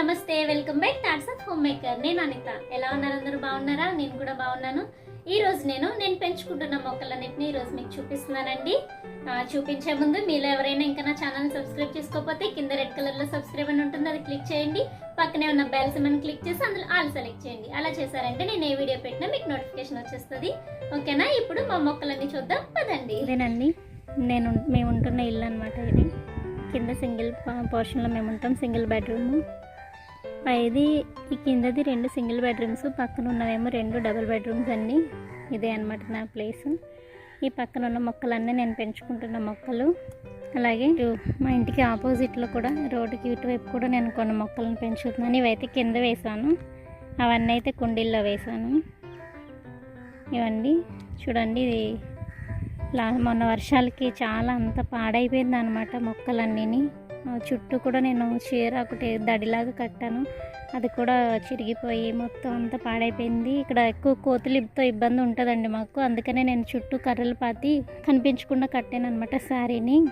నమస్తే welcome back thoughts of home maker. నేను అనిత. ఎలా ఉన్నారు? అందరూ బాగున్నారా? నేను కూడా బాగున్నాను. ఈ రోజు నేను నేను పెంచుకుంటున్న మొక్కలన్నింటినీ ఈరోజు మీకు చూపిస్తున్నానండి. చూపించే ముందు మీలో ఎవరైనా ఇంకా నా ఛానల్ సబ్స్క్రైబ్ చేసుకోకపోతే కింద రెడ్ కలర్లో సబ్స్క్రైబ్ అని ఉంటుంది అది క్లిక్ చేయండి. పక్కనే ఉన్న బెల్ సిమన్ క్లిక్ చేసి అందులో ఆల్ సెలెక్ట్ చేయండి. అలా చేశారంటే నేను ఏ వీడియో పెట్టినా మీకు నోటిఫికేషన్ వచ్చేస్తుంది. ఓకేనా? ఇప్పుడు మా మొక్కలన్నీ చూద్దాం. పదండి. ఇదేనండి. నేను మేము ఉంటున్న ఇల్లు అనమాట ఇది. కింద సింగిల్ పోర్షన్లో మేము ఉంటాం. Single bedroom. పైది ఈ కిందది రెండు సింగిల్ బెడ్రూమ్స్ పక్కన ఉన్నవేమో రెండు డబుల్ బెడ్రూమ్స్ అండి ఇదే అనమాట నా ప్లేస్. ఈ పక్కన ఉన్న మొక్కలన్నీ నేను పెంచుకుంటున్న మొక్కలు. అలాగే మా ఇంటికి ఆపోజిట్లో కూడా రోడ్డుకి ఇటువైపు కూడా నేను కొన్ని మొక్కలను పెంచుతున్నాను. ఇవైతే కింద వేసాను అవన్నీ అయితే కుండీల్లో వేసాను ఇవండి. చూడండి ఇది లా మొన్న వర్షాలకి చాలా అంత పాడైపోయింది అనమాట మొక్కలన్నీ చుట్టూ కూడా నేను చీర ఒకటి దడిలాగా కట్టాను. అది కూడా చిరిగిపోయి మొత్తం అంతా పాడైపోయింది. ఇక్కడ ఎక్కువ కోతులతో ఇబ్బంది ఉంటుందండి మాకు. అందుకనే నేను చుట్టూ కర్రలు పాతి కనిపించకుండా కట్టాను అనమాట శారీని.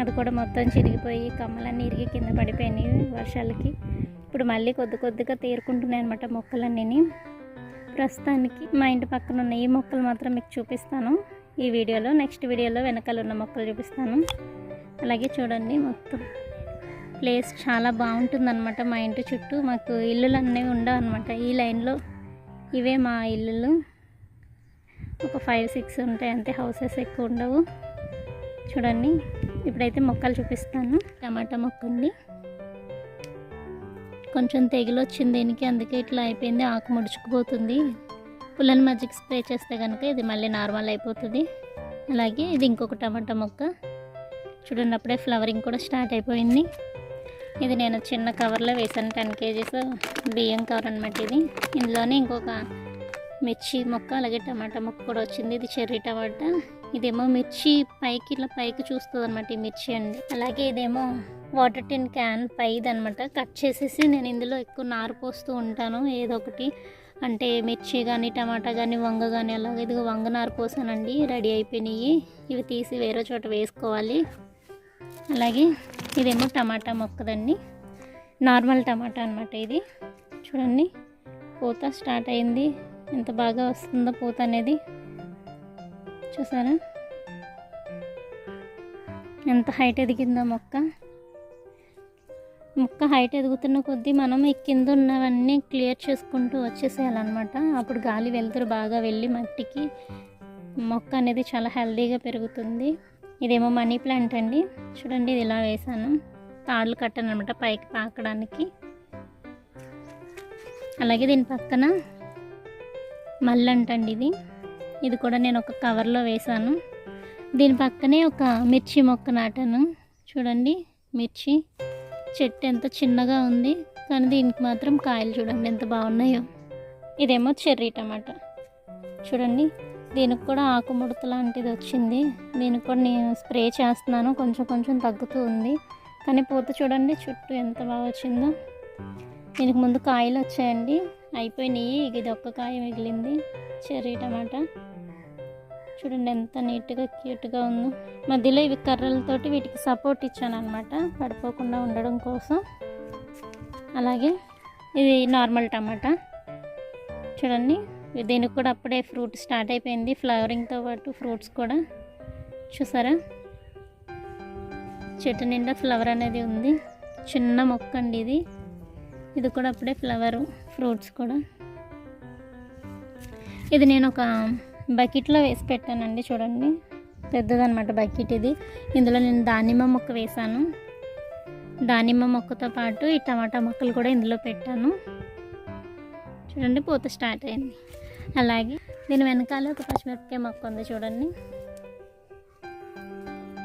అది కూడా మొత్తం చిరిగిపోయి కమ్మలన్నీ ఇరిగి కింద పడిపోయినాయి వర్షాలకి. ఇప్పుడు మళ్ళీ కొద్ది కొద్దిగా తేరుకుంటున్నాయి అనమాట మొక్కలన్నీని. ప్రస్తుతానికి మా ఇంటి పక్కన ఉన్న ఈ మొక్కలు మాత్రం మీకు చూపిస్తాను. ఈ వీడియోలో నెక్స్ట్ వీడియోలో వెనకాల ఉన్న మొక్కలు చూపిస్తాను. అలాగే చూడండి మొత్తం. ప్లేస్ చాలా బాగుంటుందన్నమాట మా ఇంటి చుట్టూ. మాకు ఇల్లులు అనేవి ఉండవు అనమాట ఈ లైన్లో ఇవే మా ఇల్లులు. ఒక ఫైవ్ సిక్స్ ఉంటాయి అంతే. హౌసెస్ ఎక్కువ ఉండవు. చూడండి. ఇప్పుడైతే మొక్కలు చూపిస్తాను. టమాటా మొక్క ఉంది. కొంచెం తెగులు వచ్చింది దీనికి. అందుకే ఇట్లా అయిపోయింది. ఆకు ముడుచుకుపోతుంది. పుల్లని మజ్జిగ స్ప్రే చేస్తే కనుక ఇది మళ్ళీ నార్మల్ అయిపోతుంది. అలాగే ఇది ఇంకొక టమాటా మొక్క. చూడండి అప్పుడే ఫ్లవరింగ్ కూడా స్టార్ట్ అయిపోయింది. ఇది నేను చిన్న కవర్లో వేసాను టెన్ కేజీస్ బియ్యం కవర్ అనమాట ఇది. ఇందులోనే ఇంకొక మిర్చి మొక్క అలాగే టమాటా మొక్క కూడా వచ్చింది. ఇది చెర్రీ టమాటా. ఇదేమో మిర్చి పైకి ఇట్లా పైకి చూస్తుంది అనమాట ఈ మిర్చి అండి. అలాగే ఇదేమో వాటర్ టిన్ క్యాన్ పైది అనమాట కట్ చేసేసి నేను ఇందులో ఎక్కువ నారు పోస్తూ ఉంటాను ఏదో ఒకటి. అంటే మిర్చి కానీ టమాటా కానీ వంగ కానీ అలాగే ఇదిగో వంగ నారు పోసానండి. రెడీ అయిపోయినాయి. ఇవి తీసి వేరే చోట వేసుకోవాలి. అలాగే ఇదేమో టమాటా మొక్కదండి. నార్మల్ టమాటా అనమాట ఇది. చూడండి పూత స్టార్ట్ అయింది. ఎంత బాగా వస్తుందో పూత అనేది. చూసారా? ఎంత హైట్ ఎదిగిందో మొక్క. మొక్క హైట్ ఎదుగుతున్న కొద్దీ మనం ఈ కింద ఉన్నవన్నీ క్లియర్ చేసుకుంటూ వచ్చేసేయాలన్నమాట. అప్పుడు గాలి వెళ్తురు బాగా వెళ్ళి మట్టికి మొక్క అనేది చాలా హెల్దీగా పెరుగుతుంది. ఇదేమో మనీ ప్లాంట్ అండి. చూడండి ఇది ఇలా వేసాను. తాళ్ళు కట్టాను అనమాట పైకి పాకడానికి అలాగే దీని పక్కన మల్లంటండి ఇది. ఇది కూడా నేను ఒక కవర్లో వేసాను. దీని పక్కనే ఒక మిర్చి మొక్క నాటాను. చూడండి మిర్చి చెట్టు ఎంత చిన్నగా ఉంది కానీ దీనికి మాత్రం కాయలు చూడండి ఎంత బాగున్నాయో. ఇదేమో చెర్రీ టమాటా. చూడండి దీనికి కూడా ఆకుముడత లాంటిది వచ్చింది. దీనికి కూడా నేను స్ప్రే చేస్తున్నాను. కొంచెం కొంచెం తగ్గుతూ ఉంది. కానీ పూత చూడండి చుట్టూ ఎంత బాగా వచ్చిందో. దీనికి ముందు కాయలు వచ్చాయండి. అయిపోయినాయి. ఇది ఒక్క కాయ మిగిలింది. Cherry tomato. చూడండి ఎంత నీట్గా క్యూట్గా ఉందో. మధ్యలో ఇవి కర్రలతోటి వీటికి సపోర్ట్ ఇచ్చాను అనమాట పడిపోకుండా ఉండడం కోసం. అలాగే ఇది నార్మల్ టమాటా. చూడండి. దీనికి కూడా అప్పుడే ఫ్రూట్ స్టార్ట్ అయిపోయింది. ఫ్లవరింగ్తో పాటు ఫ్రూట్స్ కూడా. చూసారా? చెట్టు నిండా ఫ్లవర్ అనేది ఉంది. చిన్న మొక్క అండి ఇది. ఇది కూడా అప్పుడే ఫ్లవర్ ఫ్రూట్స్ కూడా. ఇది నేను ఒక బకెట్లో వేసి పెట్టానండి చూడండి. పెద్దదన్నమాట బకెట్ ఇది. ఇందులో నేను దానిమ్మ మొక్క వేశాను దానిమ్మ మొక్కతో పాటు ఈ టమాటా మొక్కలు కూడా ఇందులో పెట్టాను. చూడండి పూత స్టార్ట్ అయింది. అలాగే దీని వెనకాల ఒక పచ్చిమిరపకాయ మొక్క ఉంది చూడండి.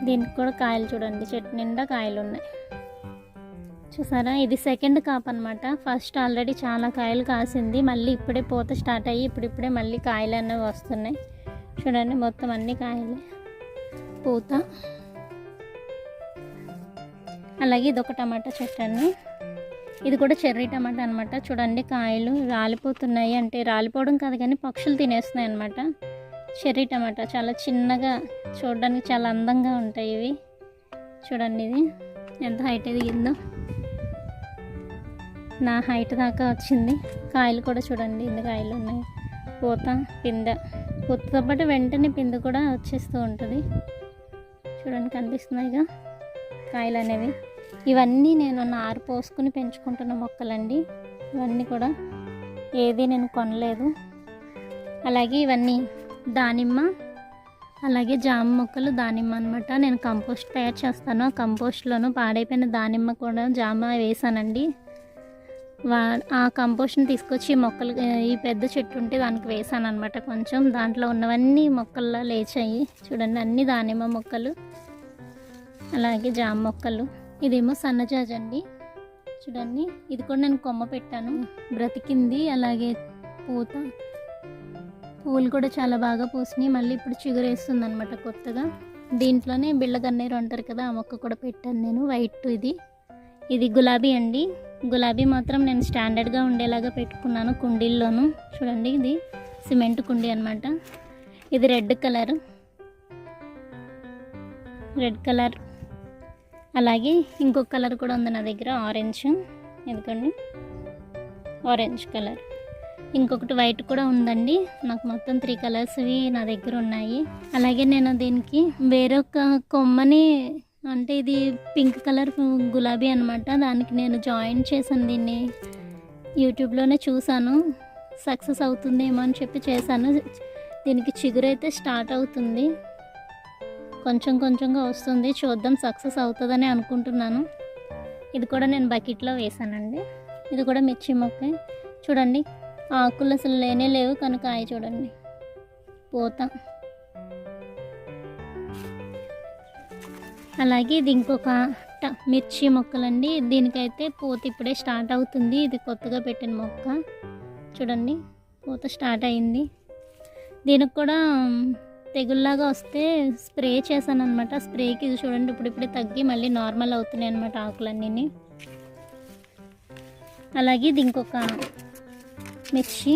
దీనికి కూడా కాయలు చూడండి చెట్టు నిండా కాయలు ఉన్నాయి. చూసారా? ఇది సెకండ్ కాప్ అనమాట ఫస్ట్ ఆల్రెడీ చాలా కాయలు కాసింది. మళ్ళీ ఇప్పుడే పూత స్టార్ట్ అయ్యి ఇప్పుడిప్పుడే మళ్ళీ కాయలు అనేవి వస్తున్నాయి. చూడండి మొత్తం అన్ని కాయలు. పూత. అలాగే ఇది ఒక టమాటా చెట్టు అండి. ఇది కూడా చెర్రీ టమాటా అనమాట చూడండి కాయలు రాలిపోతున్నాయి. అంటే రాలిపోవడం కాదు కానీ పక్షులు తినేస్తున్నాయి అనమాట చెర్రీ టమాటా చాలా చిన్నగా చూడడానికి చాలా అందంగా ఉంటాయి ఇవి. చూడండి ఇది ఎంత హైట్ ఎదిగిందో నా హైట్ దాకా వచ్చింది. కాయలు కూడా చూడండి ఇన్ని కాయలు ఉన్నాయి. పూత పింద పూతతో పాటు వెంటనే పింద కూడా వచ్చేస్తూ ఉంటుంది. చూడండి కనిపిస్తున్నాయిగా కాయలు అనేవి. ఇవన్నీ నేను నారు పోసుకుని పెంచుకుంటున్న మొక్కలండి. ఇవన్నీ కూడా ఏది నేను కొనలేదు. అలాగే ఇవన్నీ దానిమ్మ అలాగే జామ మొక్కలు దానిమ్మ అనమాట నేను కంపోస్ట్ తయారు చేస్తాను. ఆ కంపోస్ట్లోను పాడైపోయిన దానిమ్మ కూడా జామ వేసానండి. వా ఆ కంపోస్ట్ని తీసుకొచ్చి మొక్కలు ఈ పెద్ద చెట్టు ఉంటే దానికి వేసాను అనమాట కొంచెం. దాంట్లో ఉన్నవన్నీ మొక్కల్లో లేచాయి. చూడండి అన్ని దానిమ్మ మొక్కలు అలాగే జామ మొక్కలు. ఇదేమో సన్నజాజ్ అండి చూడండి ఇది కూడా నేను కొమ్మ పెట్టాను. బ్రతికింది అలాగే పూత. పువ్వులు కూడా చాలా బాగా పూసినాయి. మళ్ళీ ఇప్పుడు చిగురేస్తుంది అనమాట కొత్తగా. దీంట్లోనే బిళ్ళ గన్నేరు అంటారు కదా ఆ మొక్క కూడా పెట్టాను నేను. వైట్ ఇది. ఇది గులాబీ అండి. గులాబీ మాత్రం నేను స్టాండర్డ్గా ఉండేలాగా పెట్టుకున్నాను కుండీల్లోనూ. చూడండి ఇది సిమెంట్ కుండీ అనమాట ఇది రెడ్ కలర్. రెడ్ కలర్ అలాగే ఇంకొక కలర్ కూడా ఉంది నా దగ్గర ఆరెంజ్ ఎందుకండి? Orange colour. ఇంకొకటి వైట్ కూడా ఉందండి. నాకు మొత్తం త్రీ కలర్స్వి నా దగ్గర ఉన్నాయి. అలాగే నేను దీనికి వేరొక కొమ్మని అంటే ఇది పింక్ కలర్ గులాబీ అనమాట దానికి నేను జాయిన్ చేశాను దీన్ని. యూట్యూబ్లోనే చూశాను. సక్సెస్ అవుతుందేమో అని చెప్పి చేశాను. దీనికి చిగురు అయితే స్టార్ట్ అవుతుంది. కొంచెం కొంచెంగా వస్తుంది. చూద్దాం సక్సెస్ అవుతుందని అనుకుంటున్నాను. ఇది కూడా నేను బకెట్లో వేసానండి. ఇది కూడా మిర్చి మొక్క. చూడండి ఆకులు అసలు లేనే లేవు కనుక కాయ చూడండి. పూత. అలాగే ఇది ఇంకొక మిర్చి మొక్కలండి. దీనికైతే పూత ఇప్పుడే స్టార్ట్ అవుతుంది. ఇది కొత్తగా పెట్టిన మొక్క. చూడండి పూత స్టార్ట్ అయింది. దీనికి కూడా తెగుల్లాగా వస్తే స్ప్రే చేశాను అనమాట స్ప్రేకి ఇది చూడండి ఇప్పుడు ఇప్పుడే తగ్గి మళ్ళీ నార్మల్ అవుతున్నాయి అనమాట ఆకులన్నీ అలాగే ఇది ఇంకొక మిర్చి.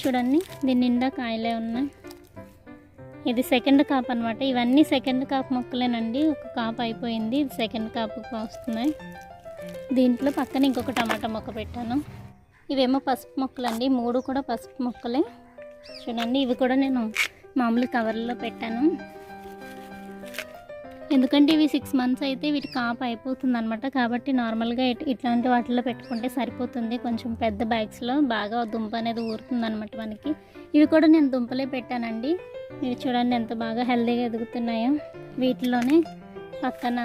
చూడండి దీని నిండా కాయలే ఉన్నాయి. ఇది సెకండ్ కాప్ అనమాట ఇవన్నీ సెకండ్ కాప్ మొక్కలేనండి. ఒక కాప్ అయిపోయింది ఇది సెకండ్ కాప్ వస్తున్నాయి. దీంట్లో పక్కన ఇంకొక టమాటా మొక్క పెట్టాను. ఇవేమో పసుపు మొక్కలండి మూడు కూడా పసుపు మొక్కలే. చూడండి ఇవి కూడా నేను మామూలు కవర్లో పెట్టాను. ఎందుకంటే ఇవి సిక్స్ మంత్స్ అయితే వీటి కాపు అయిపోతుంది అనమాట కాబట్టి నార్మల్గా ఇట్లాంటి వాటిలో పెట్టుకుంటే సరిపోతుంది. కొంచెం పెద్ద బ్యాగ్స్లో బాగా దుంప అనేది ఊరుతుంది అనమాట మనకి. ఇవి కూడా నేను దుంపలే పెట్టానండి. ఇవి చూడండి ఎంత బాగా హెల్దీగా ఎదుగుతున్నాయో. వీటిలోనే పక్కన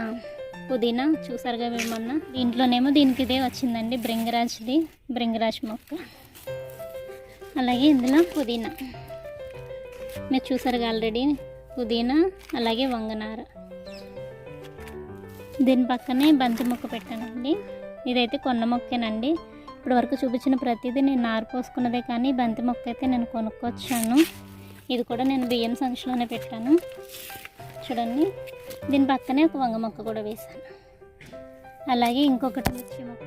పుదీనా చూసారుగా మేము మొన్న? దీంట్లోనేమో దీనికి ఇదే వచ్చిందండి బ్రింగరాజ్ది బ్రింగరాజ్ మొక్క. అలాగే ఇందులో పుదీనా. మీరు చూసారుగా ఆల్రెడీ పుదీనా అలాగే వంగనార. దీని పక్కనే బంతి మొక్క పెట్టానండి. ఇదైతే కొన్న మొక్కేనండి. ఇప్పుడు వరకు చూపించిన ప్రతిదీ నేను నారు పోసుకున్నదే కానీ బంతి మొక్క అయితే నేను కొనుక్కొచ్చాను. ఇది కూడా నేను బియ్యం సంచిలోనే పెట్టాను. చూడండి. దీని పక్కనే ఒక వంగ మొక్క కూడా వేశాను. అలాగే ఇంకొకటి మిర్చి మొక్క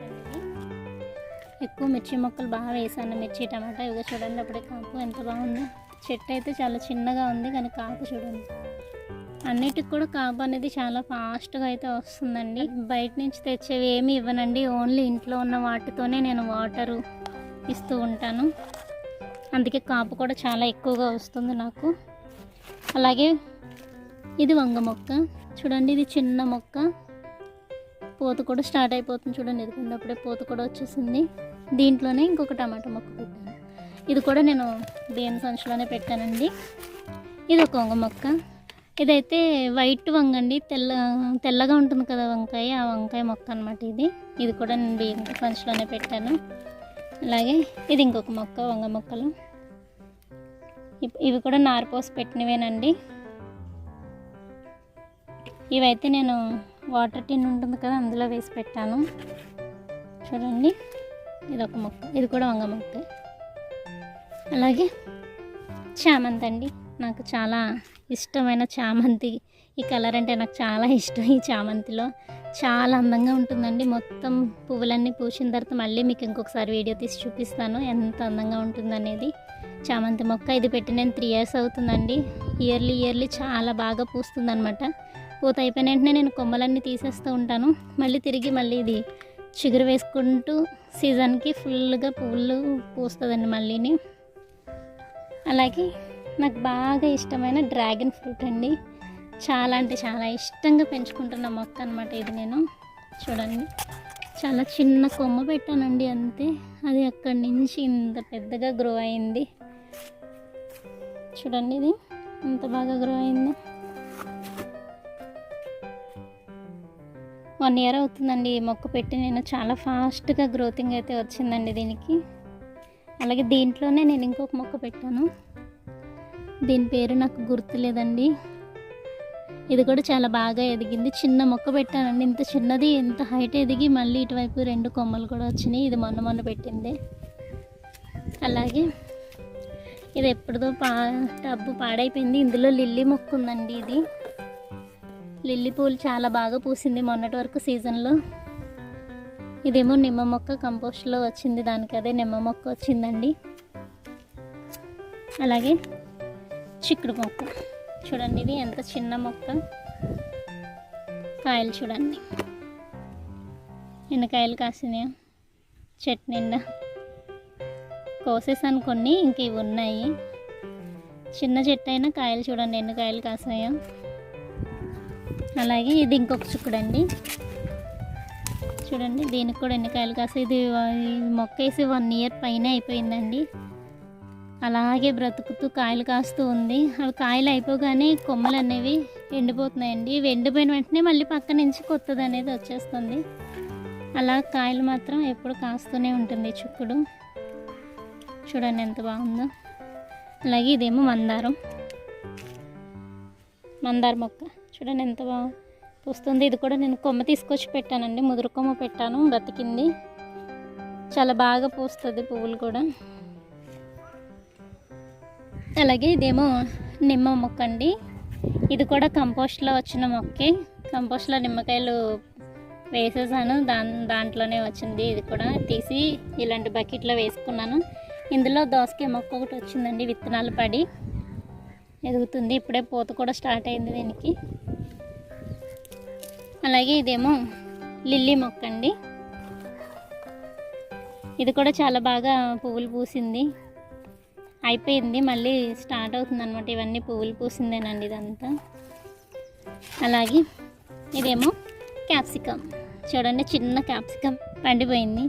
ఎక్కువ మిర్చి మొక్కలు బాగా వేసాను మిర్చి టమాటా ఇవిగా చూడండి అప్పుడే కాపు ఎంత బాగుందో. చెట్టు అయితే చాలా చిన్నగా ఉంది కానీ కాపు చూడండి. అన్నిటికి కూడా కాపు అనేది చాలా ఫాస్ట్గా అయితే వస్తుందండి. బయట నుంచి తెచ్చేవి ఏమి ఇవ్వనండి. ఓన్లీ ఇంట్లో ఉన్న వాటితోనే నేను వాటరు ఇస్తూ ఉంటాను. అందుకే కాపు కూడా చాలా ఎక్కువగా వస్తుంది నాకు. అలాగే ఇది వంగ మొక్క. చూడండి ఇది చిన్న మొక్క. పూత కూడా స్టార్ట్ అయిపోతుంది చూడండి. ఇది అప్పుడే పూత కూడా వచ్చేసింది. దీంట్లోనే ఇంకొక టమాటా మొక్క పెట్టాను. ఇది కూడా నేను బియ్యం సంచులోనే పెట్టానండి. ఇది ఒక వంగ మొక్క. ఇదైతే వైట్ వంగ అండి. తెల్ల తెల్లగా ఉంటుంది కదా వంకాయ ఆ వంకాయ మొక్క అనమాట ఇది. ఇది కూడా నేను బియ్యం సంచులోనే పెట్టాను. అలాగే ఇది ఇంకొక మొక్క వంగ మొక్కలు. ఇవి కూడా నారపోసి పెట్టినవేనండి. ఇవైతే నేను వాటర్ టిన్ ఉంటుంది కదా అందులో వేసి పెట్టాను. చూడండి. ఇది ఒక మొక్క. ఇది కూడా వంగ మొక్క. అలాగే చామంతి అండి. నాకు చాలా ఇష్టమైన చామంతి. ఈ కలర్ అంటే నాకు చాలా ఇష్టం ఈ చామంతిలో. చాలా అందంగా ఉంటుందండి. మొత్తం పువ్వులన్నీ పూసిన తర్వాత మళ్ళీ మీకు ఇంకొకసారి వీడియో తీసి చూపిస్తాను. ఎంత అందంగా ఉంటుందనేది. చామంతి మొక్క ఇది పెట్టి నేను త్రీ ఇయర్స్ అవుతుందండి. ఇయర్లీ ఇయర్లీ చాలా బాగా పూస్తుంది అనమాట పూత అయిపోయిన వెంటనే నేను కొమ్మలన్నీ తీసేస్తూ ఉంటాను. మళ్ళీ తిరిగి మళ్ళీ ఇది చిగురు వేసుకుంటూ సీజన్కి ఫుల్గా పువ్వులు పూస్తుందండి మళ్ళీని. అలాగే నాకు బాగా ఇష్టమైన డ్రాగన్ ఫ్రూట్ అండి. చాలా అంటే చాలా ఇష్టంగా పెంచుకుంటున్న మొక్క అనమాట ఇది నేను. చూడండి. చాలా చిన్న కొమ్మ పెట్టానండి అంతే. అది అక్కడి నుంచి ఇంత పెద్దగా గ్రో అయింది. చూడండి ఇది. ఇంత బాగా గ్రో అయింది. వన్ ఇయర్ అవుతుందండి ఈ మొక్క పెట్టి. నేను చాలా ఫాస్ట్గా గ్రోతింగ్ అయితే వచ్చిందండి దీనికి. అలాగే దీంట్లోనే నేను ఇంకొక మొక్క పెట్టాను. దీని పేరు నాకు గుర్తులేదండి. ఇది కూడా చాలా బాగా ఎదిగింది. చిన్న మొక్క పెట్టానండి. ఇంత చిన్నది ఇంత హైట్ ఎదిగి మళ్ళీ ఇటువైపు రెండు కొమ్మలు కూడా వచ్చినాయి. ఇది మొన్న మొన్న పెట్టింది. అలాగే ఇది ఎప్పుడుదో పా టబ్బు పాడైపోయింది. ఇందులో లిల్లీ మొక్క ఉందండి ఇది. లిల్లీ పూలు చాలా బాగా పూసింది మొన్నటి వరకు సీజన్లో. ఇదేమో నిమ్మ మొక్క కంపోస్ట్లో వచ్చింది దానికి అదే నిమ్మ మొక్క వచ్చిందండి. అలాగే చిక్కుడు మొక్క. చూడండి ఇది ఎంత చిన్న మొక్క. కాయలు చూడండి. ఎన్ని కాయలు కాసినాయో. చెట్టు నిండా. కోసేసాను కొన్ని ఇంక ఇవి ఉన్నాయి. చిన్న చెట్టు అయినా కాయలు చూడండి ఎన్ని కాయలు కాసాయో అలాగే ఇది ఇంకొక చిక్కుడండి చూడండి దీనికి కూడా ఎన్ని కాయలు కాసాయి ఇది మొక్క వేసి వన్ ఇయర్ పైన అయిపోయిందండి. అలాగే బ్రతుకుతూ కాయలు కాస్తూ ఉంది. అవి కాయలు అయిపోగానే కొమ్మలు అనేవి ఎండిపోతున్నాయండి. ఎండిపోయిన వెంటనే మళ్ళీ పక్క నుంచి కొత్తది అనేది వచ్చేస్తుంది. అలా కాయలు మాత్రం ఎప్పుడు కాస్తూనే ఉంటుంది చిక్కుడు. చూడండి ఎంత బాగుందో. అలాగే ఇదేమో మందారం. మందార మొక్క. చూడండి ఎంత బాగుంది పూస్తుంది ఇది కూడా నేను కొమ్మ తీసుకొచ్చి పెట్టానండి. ముదురు కొమ్మ పెట్టాను బ్రతికింది. చాలా బాగా పూస్తుంది పువ్వులు కూడా. అలాగే ఇదేమో నిమ్మ మొక్క అండి. ఇది కూడా కంపోస్ట్లో వచ్చిన మొక్కే. కంపోస్ట్లో నిమ్మకాయలు వేసేసాను. దాని దాంట్లోనే వచ్చింది ఇది కూడా. తీసి ఇలాంటి బకెట్లో వేసుకున్నాను. ఇందులో దోసకాయ మొక్క ఒకటి వచ్చిందండి విత్తనాలు పడి ఎదుగుతుంది. ఇప్పుడే పూత కూడా స్టార్ట్ అయింది దీనికి. అలాగే ఇదేమో లిల్లీ మొక్క అండి. ఇది కూడా చాలా బాగా పువ్వులు పూసింది. అయిపోయింది మళ్ళీ స్టార్ట్ అవుతుంది అనమాట ఇవన్నీ పువ్వులు పూసిందేనండి ఇదంతా. అలాగే ఇదేమో క్యాప్సికమ్. చూడండి చిన్న క్యాప్సికమ్ పండిపోయింది.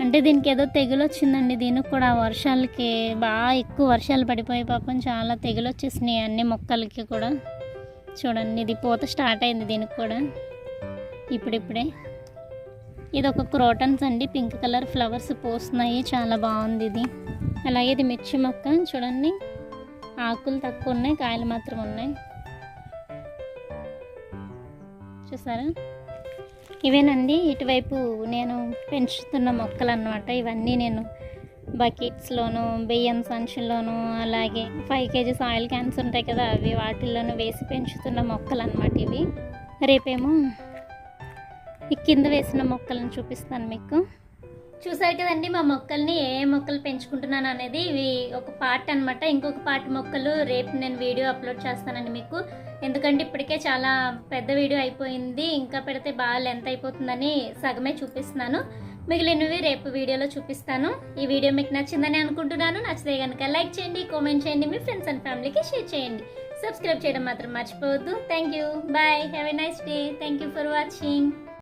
అంటే దీనికి ఏదో తెగులు వచ్చిందండి దీనికి కూడా వర్షాలకి బాగా ఎక్కువ వర్షాలు పడిపోయి పాపం. చాలా తెగులు వచ్చేసినాయి అన్ని మొక్కలకి కూడా. చూడండి ఇది పూత స్టార్ట్ అయింది దీనికి కూడా. ఇప్పుడిప్పుడే. ఇది ఒక క్రోటన్స్ అండి. పింక్ కలర్ ఫ్లవర్స్ పోస్తున్నాయి. చాలా బాగుంది ఇది. అలాగే ఇది మిర్చి మొక్క. చూడండి. ఆకులు తక్కువ ఉన్నాయి. కాయలు మాత్రం ఉన్నాయి. చూసారా? ఇవేనండి. ఇటువైపు నేను పెంచుతున్న మొక్కలు అన్నమాట ఇవన్నీ నేను బకెట్స్లోను బియ్యం సంచుల్లోను అలాగే ఫైవ్ కేజీస్ ఆయిల్ క్యాన్స్ ఉంటాయి కదా అవి వాటిల్లోనూ వేసి పెంచుతున్న మొక్కలు అన్నమాట ఇవి. రేపేమో ఈ కింద వేసిన మొక్కలను చూపిస్తాను మీకు. చూసారు కదండి మా మొక్కల్ని ఏ ఏ మొక్కలు పెంచుకుంటున్నాను అనేది ఇవి ఒక పార్ట్ అన్నమాట. ఇంకొక పార్ట్ మొక్కలు రేపు నేను వీడియో అప్లోడ్ చేస్తానండి మీకు. ఎందుకంటే ఇప్పటికే చాలా పెద్ద వీడియో అయిపోయింది. ఇంకా పెడితే బాగా లెంత్ అయిపోతుందని సగమే చూపిస్తున్నాను. మిగిలినవి రేపు వీడియోలో చూపిస్తాను. ఈ వీడియో మీకు నచ్చిందని అనుకుంటున్నాను. నచ్చితే కనుక లైక్ చేయండి కామెంట్ చేయండి మీ ఫ్రెండ్స్ అండ్ ఫ్యామిలీకి షేర్ చేయండి. సబ్స్క్రైబ్ చేయడం మాత్రం మర్చిపోవద్దు. Thank you. Bye. Have a nice day. Thank you for watching.